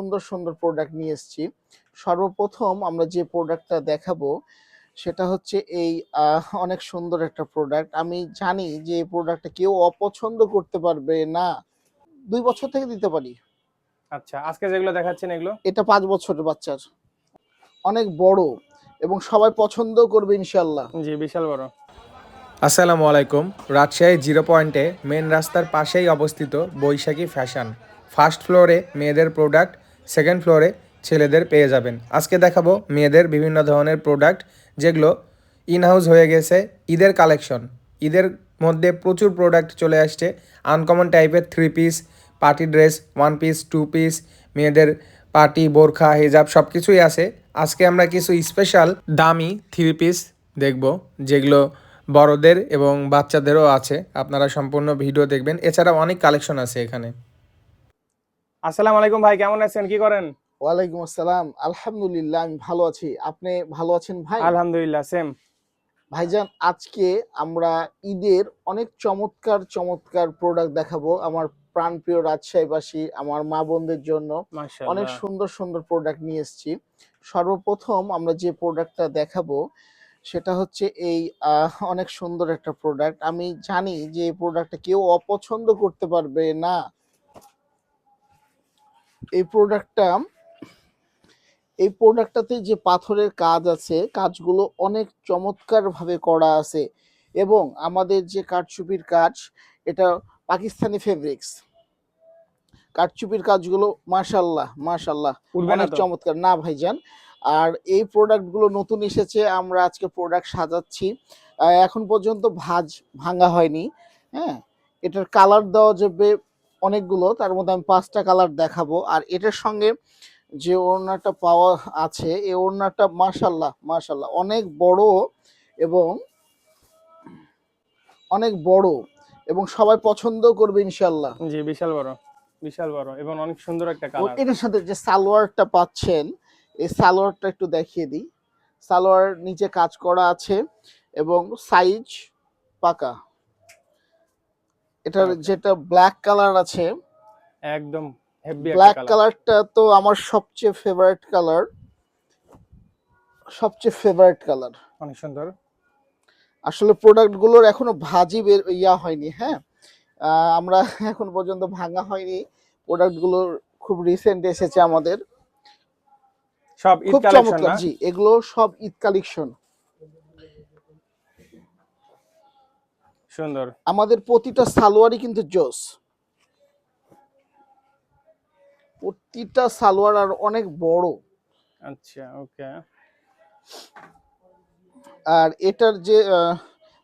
সুন্দর সুন্দর প্রোডাক্ট নিয়ে এসেছি। সর্বপ্রথম আমরা যে প্রোডাক্টটা দেখাবো সেটা হচ্ছে এই অনেক সুন্দর একটা প্রোডাক্ট আমি জানি যে এই প্রোডাক্টটা কেউ অপছন্দ করতে পারবে না। দুই বছর থেকে দিতে পারি। আচ্ছা আজকে যেগুলো দেখাচ্ছেন এগুলো? এটা পাঁচ বছরের বাচ্চার। অনেক বড় এবং সবাই পছন্দ করবে ইনশাল্লাহ জি বিশাল বড়। আসসালামু আলাইকুম। রাজশাহী জিরো পয়েন্টে মেন রাস্তার পাশেই অবস্থিত বৈশাখী ফ্যাশন। ফার্স্ট ফ্লোরে মেয়েদের প্রোডাক্ট সেকেন্ড ফ্লোরে ছেলেদের পেয়ে যাবেন। আজকে দেখাবো মেয়েদের বিভিন্ন ধরনের প্রোডাক্ট যেগুলো ইন হাউস হয়ে গেছে, ঈদের কালেকশন ঈদের মধ্যে প্রচুর প্রোডাক্ট চলে আসছে। আনকমন টাইপের three piece party dress one piece two piece মেয়েদের পার্টি বোরখা হিজাব সব কিছুই আছে। আজকে আমরা কিছু স্পেশাল দামি থ্রি পিস দেখব, যেগুলো বড়দের এবং বাচ্চাদেরও আছে। আপনারা সম্পূর্ণ ভিডিও দেখবেন। এছাড়া অনেক কালেকশন আছে এখানে। আসসালামু আলাইকুম ভাই কেমন আছেন? কি করেন? ওয়ালাইকুম আসসালাম। আলহামদুলিল্লাহ আমি ভালো আছি। আপনি ভালো আছেন ভাই? আলহামদুলিল্লাহ সেম ভাইজান আজকে আমরা ঈদের অনেক চমৎকার চমৎকার প্রোডাক্ট দেখাবো আমার প্রাণপ্রিয় রাজশাহীবাসী আমার মা বোনদের জন্য। অনেক সুন্দর সুন্দর প্রোডাক্ট নিয়ে এসেছি। সর্বপ্রথম আমরা যে প্রোডাক্টটা দেখাবো সেটা হচ্ছে এই অনেক সুন্দর একটা প্রোডাক্ট আমি জানি যে এই প্রোডাক্টটা কেউ অপছন্দ করতে পারবে না। এই প্রোডাক্টটা এই প্রোডাক্টটাতে যে পাথরের কাজ আছে কাজগুলো অনেক চমৎকার ভাবে করা আছে এবং আমাদের যে কাঠচুপির কাজ এটা পাকিস্তানি ফেব্রিক্স কাঠচুপির কাজগুলো মাশাল্লাহ মাশাল্লাহ অনেক চমৎকার। না ভাইজান আর এই প্রোডাক্টগুলো নতুন এসেছে আমরা আজকে প্রোডাক্ট সাজাচ্ছি। এখন পর্যন্ত ভাজ ভাঙা হয়নি হ্যাঁ? এটার কালার দেওয়া যাবে অনেকগুলো তার মধ্যে আমি পাঁচটা কালার দেখাবো। আর এটার সঙ্গে যে ওড়নাটা পাওয়া আছে এই ওড়নাটা মাশাল্লাহ মাশাল্লাহ অনেক বড় এবং অনেক বড় এবং সবাই পছন্দ করবে ইনশাল্লাহ জি বিশাল বড় বিশাল বড় এবং অনেক সুন্দর একটা কালার এটার সাথে যে সালোয়ারটা পাচ্ছেন এই সালোয়ারটা একটু দেখিয়ে দিই। সালোয়ার নিচে কাজ করা আছে এবং সাইজ পাকা। এটার যেটা ব্ল্যাক কালার আছে একদম ব্ল্যাক কালারটা তো আমার সবচেয়ে ফেভারিট কালার সবচেয়ে ফেভারিট কালার অনেক সুন্দর। আসলে প্রোডাক্টগুলোর এখনও ভাজি বের ইয়া হয়নি হ্যাঁ? আমরা এখন পর্যন্ত ভাঙা হয়নি। প্রোডাক্টগুলোর খুব রিসেন্ট এসেছে আমাদের। সব ঈদ কালেকশন জি এগুলো সব ঈদ কালেকশন সুন্দর। আমাদের প্রতিটা সালোয়ারই কিন্তু জোস। প্রতিটা সালোয়ার আর অনেক বড়। আচ্ছা ওকে। আর এটার যে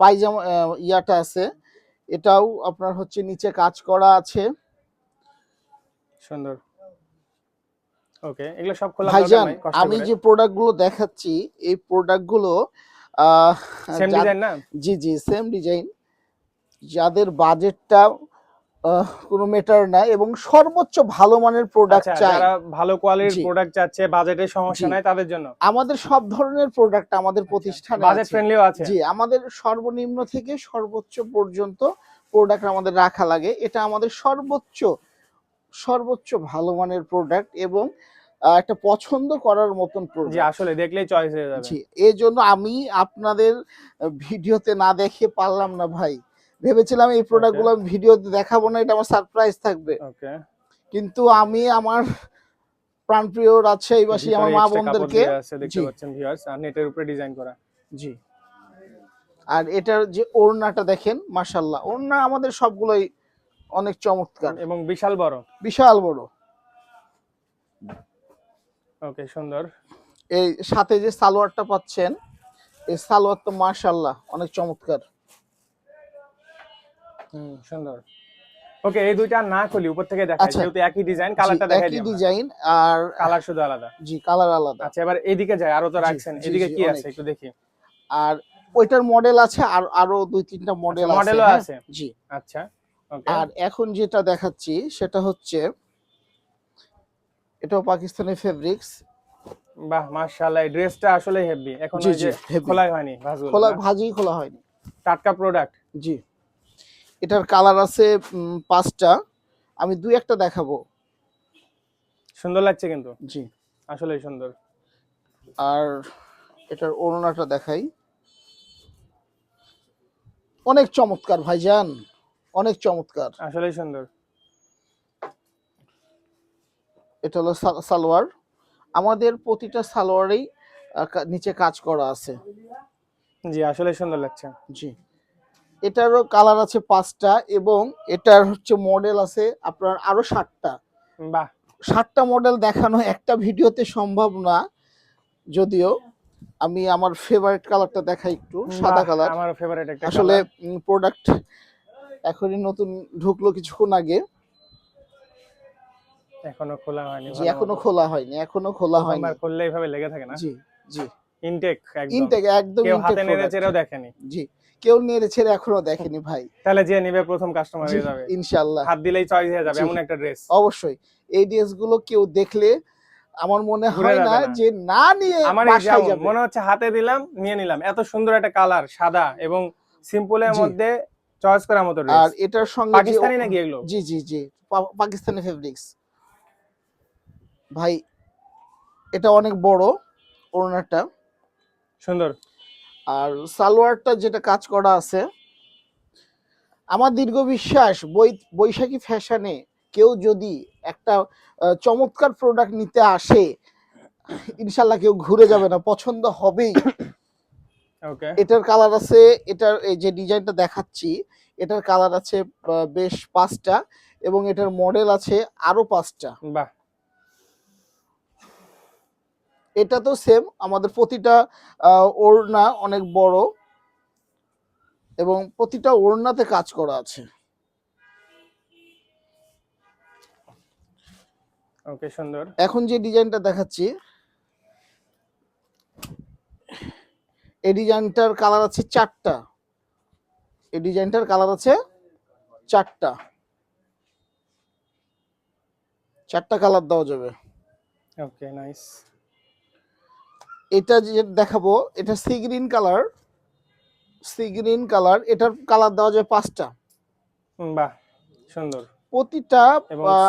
পায়জামা ইয়াটা আছে এটাও আপনার হচ্ছে নিচে কাজ করা আছে। সুন্দর। ওকে এগুলো সব খোলা ভাইজান আমি যে প্রোডাক্টগুলো দেখাচ্ছি এই প্রোডাক্টগুলো সেম ডিজাইন না? জি জি সেম ডিজাইন যাদের বাজেটটা কোনো মেটার না এবং সর্বোচ্চ ভালো মানের প্রোডাক্ট আচ্ছা চাই। যারা ভালো কোয়ালিটির প্রোডাক্ট চাচ্ছে বাজেটের সমস্যা। নাই তাদের জন্য। আমাদের সব ধরনের প্রোডাক্ট আমাদের প্রতিষ্ঠানে বাজেট। ফ্রেন্ডলিও আছে। জি আমাদের সর্বনিম্ন থেকে সর্বোচ্চ পর্যন্ত প্রোডাক্ট আমাদের রাখা লাগে। এটা আমাদের সর্বোচ্চ সর্বোচ্চ ভালো মানের প্রোডাক্ট এবং একটা পছন্দ করার মতন জি প্রোডাক্ট আসলে দেখলেই চয়েস হয়ে যাবে। জি এই জন্য আমি আপনাদের ভিডিওতে না দেখে পারলাম না ভাই। ভেবেছিলাম এই প্রোডাক্টগুলো আমি ভিডিওতে দেখাবো না এটা আমার সারপ্রাইজ থাকবে। কিন্তু আমি আমার প্রাণপ্রিয় রাজশাহীবাসী আমার মা বোনদেরকে দেখতে পাচ্ছেন ভিউয়ার্স আর নেটের উপরে ডিজাইন করা। জি। আর এটার যে ওড়নাটা দেখেন মাশাল্লাহ ওড়না আমাদের সবগুলোই অনেক চমৎকার। এবং বিশাল বড়। বিশাল বড়। ওকে সুন্দর। এই সাথে যে সালোয়ারটা পাচ্ছেন এই সালোয়ার তো মাশাল্লাহ অনেক চমৎকার। হুম সুন্দর। ওকে এই দুইটা না খুলি উপর থেকে দেখাই আচ্ছা। যেহেতু একই ডিজাইন কালারটা দেখাই একই ডিজাইন আর কালার শুধু আলাদা। জি কালার আলাদা। আচ্ছা এবার এদিকে যাই আরও তো রাখছেন। এদিকে কি আছে একটু দেখি। আর ওইটার মডেল আছে আর আরও দুই তিনটা মডেল আচ্ছা, আছে মডেলও হ্যাঁ? আছে? জি। আচ্ছা ওকে আর এখন যেটা দেখাচ্ছি সেটা হচ্ছে এটাও পাকিস্তানি ফেব্রিক্স বাহ মাশাআল্লাহ এই ড্রেসটা আসলে হেভি এখন ওই যে খোলাই হয়নি খোলা? ভাজি খোলা হয়নি। টাটকা প্রোডাক্ট জি। এটার কালার আছে পাঁচটা। আমি দুই একটা দেখাবো। সুন্দর লাগছে কিন্তু? জি। আসলেই সুন্দর। আর এটার ওড়নাটা দেখাই। অনেক চমৎকার ভাইজান। অনেক চমৎকার। আসলেই সুন্দর। এটা হলো সালোয়ার। আমাদের প্রতিটা সালোয়ারেই নিচে কাজ করা আছে। জি আসলেই সুন্দর লাগছে। জি। এটারও কালার আছে পাঁচটা এবং এটার হচ্ছে মডেল আছে আপনার আরও ষাটটা বাহ। ষাটটা মডেল দেখানো একটা ভিডিওতে সম্ভব না যদিও আমি আমার ফেভারিট কালারটা দেখাই একটু সাদা কালার আমার ফেভারিট একটা আসলে প্রোডাক্ট এখনই নতুন ঢুকলো কিছুক্ষণ আগে। এখনও খোলা হয়নি জি এখনও খোলা হয়নি এখনও খোলা হয়নি। প্রথমবার খুললে এইভাবে লেগে থাকে না? জি জি। ইনটেক একদম। ইনটেক একদম কেউ হাতে নেড়ে চেড়েও দেখেনি। জি। কেউ নেড়ে ছেড়ে এখনও দেখেনি ভাই। তাহলে যে নিবে প্রথম কাস্টমার হয়ে যাবে। ইনশাআল্লাহ। হাত দিলেই চয়েস হয়ে যাবে এমন একটা ড্রেস অবশ্যই। এই ড্রেসগুলো কেউ দেখলে আমার মনে হয় না যে না নিয়ে আমার মনে হচ্ছে হাতে দিলাম নিয়ে নিলাম। এত সুন্দর একটা কালার সাদা এবং সিম্পলের। মধ্যে চয়েস করার মতো ড্রেস আর এটার সঙ্গে পাকিস্তানি নাকি এগুলো? জি জি জি। পাকিস্তানি ফেব্রিক্স ভাই এটা অনেক বড় ওড়নাটা। সুন্দর। আর সালোয়ারটা যেটা কাজ করা আছে আমার দীর্ঘ বিশ্বাস বৈশাখী ফ্যাশনে কেউ যদি একটা চমৎকার প্রোডাক্ট নিতে আসে ইনশাল্লাহ কেউ ঘুরে যাবে না পছন্দ হবেই। ওকে এটার কালার আছে এটার এই যে ডিজাইনটা দেখাচ্ছি এটার কালার আছে বেশ পাঁচটা এবং এটার মডেল আছে আরও পাঁচটা। বাহ! এটা তো সেম আমাদের প্রতিটা ওড়না অনেক বড় এবং প্রতিটা ওড়নাতে কাজ করা আছে। ওকে সুন্দর। এখন যে ডিজাইনটা দেখাচ্ছি এই ডিজাইনটার কালার আছে চারটা। এই ডিজাইনটার কালার আছে চারটা। চারটা কালার দেওয়া যাবে। ওকে নাইস এটা যে দেখাবো এটা sea green colour sea green colour এটার কালার দেওয়া যায় পাঁচটা। বাহ সুন্দর। প্রতিটা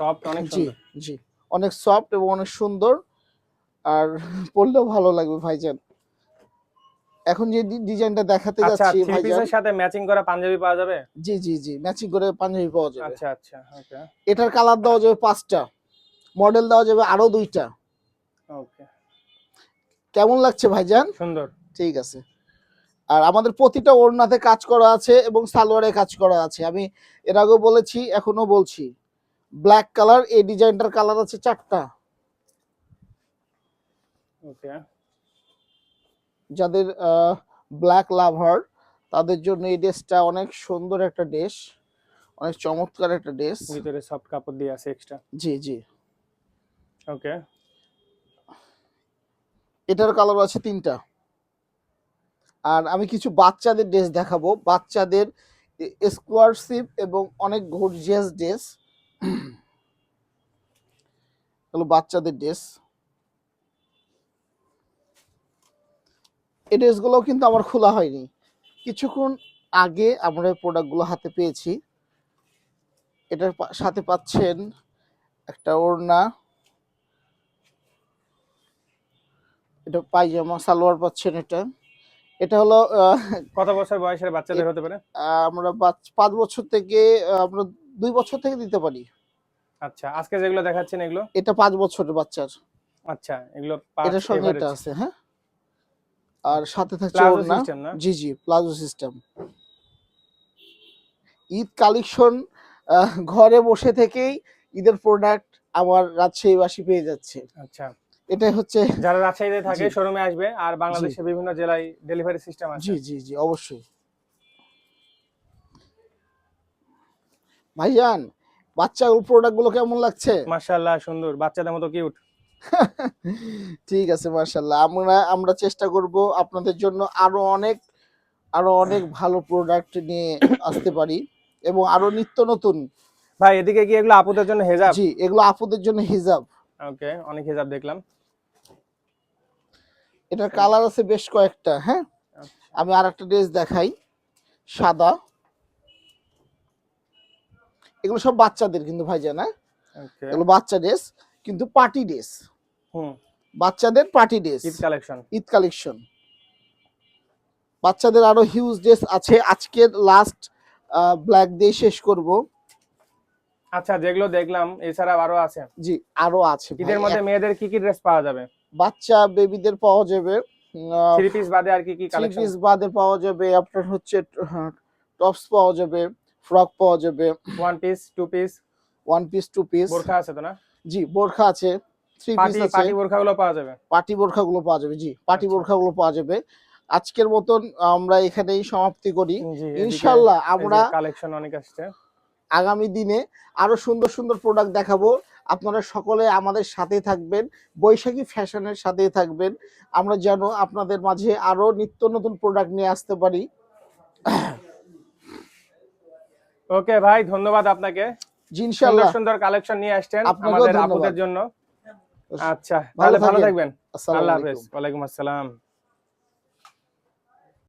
সফট অনেক জি সুন্দর। জি অনেক সফট এবং অনেক সুন্দর। আর পরলেও ভালো লাগবে ভাইজান। এখন যে ডিজাইনটা দেখাতে আচ্ছা যাচ্ছি ভাইজান। সাথে ম্যাচিং করা পাঞ্জাবি পাওয়া যাবে? জি জি জি ম্যাচিং করে পাঞ্জাবি পাওয়া যাবে। আচ্ছা আচ্ছা ওকে এটার কালার দেওয়া যাবে পাঁচটা। মডেল দেওয়া যাবে আরও দুইটা। ওকে কেমন লাগছে ভাইজান? সুন্দর। ঠিক আছে। আর আমাদের প্রতিটা ওড়নাতে কাজ করা আছে এবং সালোয়ারে কাজ করা আছে। আমি এর আগেও বলেছি এখনও বলছি। ব্ল্যাক কালার এই ডিজাইনটার কালার আছে চারটা। ওকে। যাদের ব্ল্যাক লাভার তাদের জন্য এই ড্রেসটা অনেক সুন্দর একটা ড্রেস। অনেক চমৎকার একটা ড্রেস। ভিতরে সফট কাপড় দিয়ে আছে এক্সট্রা জি জি। ওকে। এটার কালার আছে তিনটা। আর আমি কিছু বাচ্চাদের ড্রেস দেখাবো। বাচ্চাদের এক্সক্লুসিভ এবং অনেক গর্জিয়াস ড্রেস হলো বাচ্চাদের ড্রেস এই ড্রেসগুলোও কিন্তু আমার খোলা হয়নি। কিছুক্ষণ আগে আমরা প্রোডাক্টগুলো হাতে পেয়েছি। এটার সাথে পাচ্ছেন একটা ওড়না। এটা পায়জামা সালোয়ার পাচ্ছেন এটা। এটা হলো কত বছর বয়সের বাচ্চাদের হতে পারে? আমরা পাঁচ বছর থেকে আমরা দুই বছর থেকে দিতে পারি। আচ্ছা আজকে যেগুলো দেখাচ্ছেন এগুলো? এটা পাঁচ বছরের বাচ্চার। আচ্ছা এগুলো এটার সঙ্গে এটা আছে হ্যাঁ? আর সাথে থাকছে ওড়না। না? জি জি প্লাজো সিস্টেম ঈদ কালেকশন ঘরে বসে থেকেই ঈদের প্রোডাক্ট আমার রাজশাহীবাসী পেয়ে যাচ্ছে। আচ্ছা। এটাই হচ্ছে যারা রাজশাহীতে থাকে। শোরুমে আসবে আর বাংলাদেশের বিভিন্ন জেলায় ডেলিভারি সিস্টেম আছে। জি জি জি অবশ্যই। ভাইজান বাচ্চা প্রোডাক্টগুলো কেমন লাগছে? মাশাআল্লাহ সুন্দর। বাচ্চাদের মতো কিউট ঠিক আছে মার্শাল্লাহ আমরা আমরা চেষ্টা করব আপনাদের জন্য আরও অনেক আরও অনেক ভালো প্রোডাক্ট নিয়ে আসতে পারি এবং আরও নিত্য নতুন। ভাই এদিকে কি এগুলো আপুদের জন্য হেজাব? জি এগুলো আপুদের জন্য হিজাব। ওকে অনেক হেজাব দেখলাম। এটার কালার আছে বেশ কয়েকটা হ্যাঁ? আচ্ছা। আমি আর একটা ড্রেস দেখাই সাদা। এগুলো সব বাচ্চাদের কিন্তু ভাইজান হ্যাঁ? এগুলো বাচ্চা ড্রেস কিন্তু পার্টি ড্রেস হুম। বাচ্চাদের party dress Eid collection Eid collection বাচ্চাদের আরও হিউজ ড্রেস আছে। আজকের লাস্ট ব্ল্যাক দিয়ে শেষ করব। আচ্ছা যেগুলো দেখলাম এছাড়া আরও আছে। জি আরও আছে ঈদের মধ্যে মেয়েদের কি কি ড্রেস পাওয়া যাবে? বাচ্চা বেবিদের পাওয়া যাবে থ্রি পিস বাদে আর কি কি থ্রি পিস বাদে পাওয়া যাবে আপনার হচ্ছে টপস পাওয়া যাবে ফ্রক পাওয়া যাবে। One piece two piece one piece two piece বোরখা আছে তো না? জি বোরখা আছে থ্রি পিস পার্টি আছে। পার্টি বোরখাগুলো পাওয়া যাবে? পার্টি বোরখাগুলো পাওয়া যাবে জি পার্টি আচ্ছা। বোরখাগুলো পাওয়া যাবে। আজকের মতন আমরা এখানেই সমাপ্তি করি। ইনশাল্লাহ আমরা কালেকশন অনেক আসছে। আগামী দিনে আরও সুন্দর সুন্দর প্রোডাক্ট দেখাবো। আপনারা সকলে আমাদের সাথে থাকবেন বৈশাখী ফ্যাশনের সাথে থাকবেন। আমরা যেন আপনাদের মাঝে আরও নিত্য নতুন প্রোডাক্ট নিয়ে আসতে পারি। ওকে ভাই ধন্যবাদ আপনাকে। জি সুন্দর কালেকশন নিয়ে আসছেন আমাদের। আপুদের জন্য। আচ্ছা তাহলে ভালো থাকবেন। আসসালামু আল্লাহ আলাইকুম। হাফেজ ওয়ালাইকুম আসসালাম।